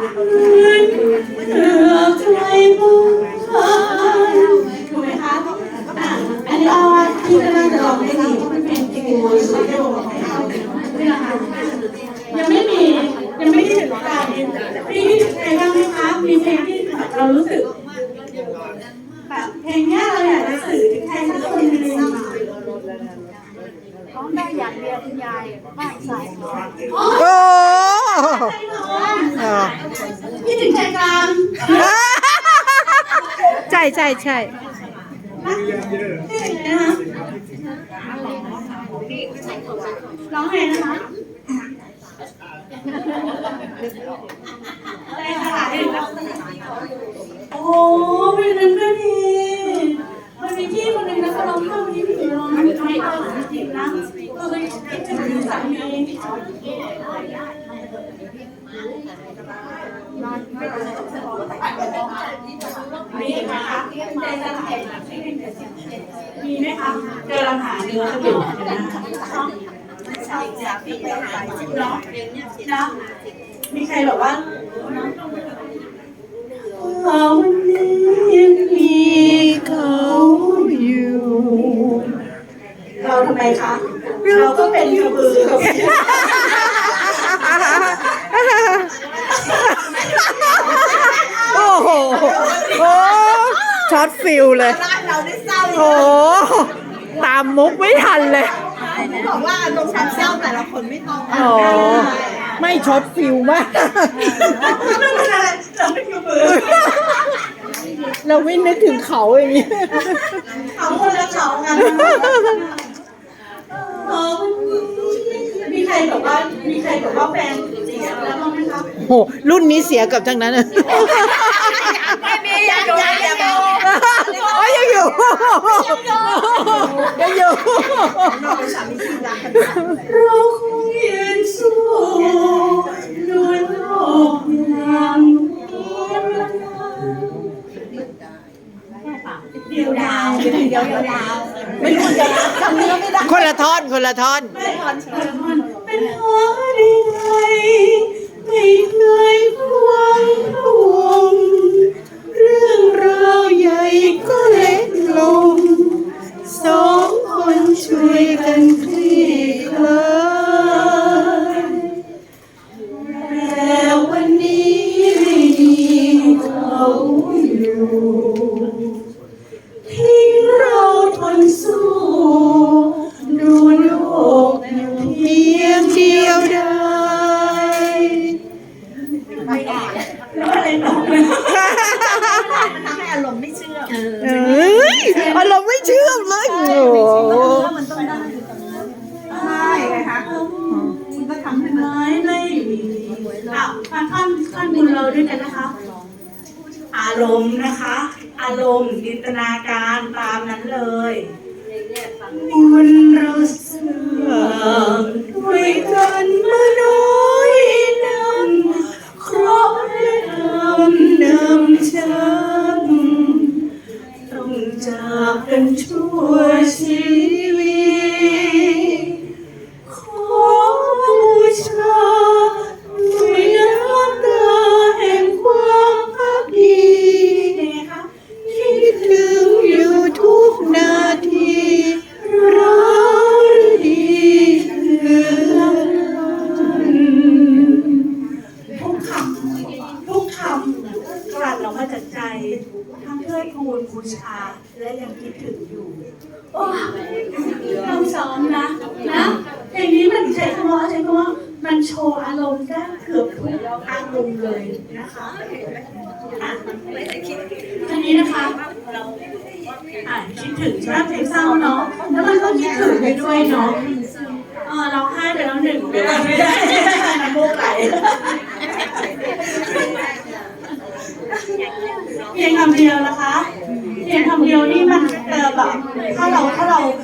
ยังไม่มียังไม่ได้ถึงการมีใครบ้างไหมคะมีเพลงที่เรารู้สึกแบบเพลงเนี้ยเราอยากจะสื่อถึงใครสักคนหนึ่งร้องได้อย่างเดียวคุณยายบ้านส พี่ถึงใจกลางใช่ใช่ใช่นี่นะคะร้องไงนะคะอะไรคะโอ้เป็นนั้นก็ดีมันมีพี่คนหนึ่งนะเขาร้องเข้าวันนี้พี่ถึงร้องไม่ได้ก็จริงนะก็เลยคิดถึงสามีมีไห มีไหมคะเจอลำหาเนื้ออยู่นะคะเนาะนะมีใครบอกว่าวันนี้ยังมีเขาอยู่ เราทำไมคะ ฟิลเลยเราได้เศร้าโอ้ตามมุกไม่ทันเลยบอกว่าตรงฉันเศร้าแต่ละคนไม่ต้องโอ้ไม่ช็อตฟิลมากไม่เป็นไรเราเป็นกระบือเราไม่นึกถึงเขาอย่างนี้ เขาคนละเขากันเออมีใครแบบว่ามีใครแบบว่าแฟนเสียแล้วบ้างไหมคะโห รุ่นนี้เสียกับทั้งนั้นไม่มียังอยู่ยังอยู่โอ้ยยัง อยู่ยังอยู่เราคงยืนสู้ดวลโลกอย่างเดียวดาวเดียวเดียวดาวไม่รู้จะจำเนื้อไม่ได้คนละท่อนคนละท่อนเป็นหอใดๆ อ้ยอารมณ์ไม่เชื่อมเลยโอ้โหมันต้องได้ใช่ไงคะมันก็ทำให้มันไม่ไม่มีอะมาขั้นขั้นบุญเราด้วยกันนะคะ อารมณ์นะคะ อารมณ์จินตนาการตามนั้นเลยบุญเราเสื่อมด้วยกันมาน้อยน ชีวิต ขอบูชาด้วยน้ำตาแห่งความพักดีคิดถึงอยู่ทุกนาทีรักดีเหลือทุกคำทุกคำกลั่นออกมาจากใจ ทั้งเพื่อทูลบูชาและยังคิดถึงอยู่ โอ้ต้องซ้อมนะนะเพลงนี้มันใช้คำว่าใช้คำว่ามันโชว์อารมณ์ได้เกือบทุกอารมณ์เลยนะคะอันนี้นะคะอ่านคิดถึงใช่ไหมเพลงเศร้าเนาะแล้วมันก็คิดถึงไปด้วยเนาะเออเราให้ไปแล้วหนึ่งเดี๋ยวไม่ได้น้ำมูกไหล 开了，开了。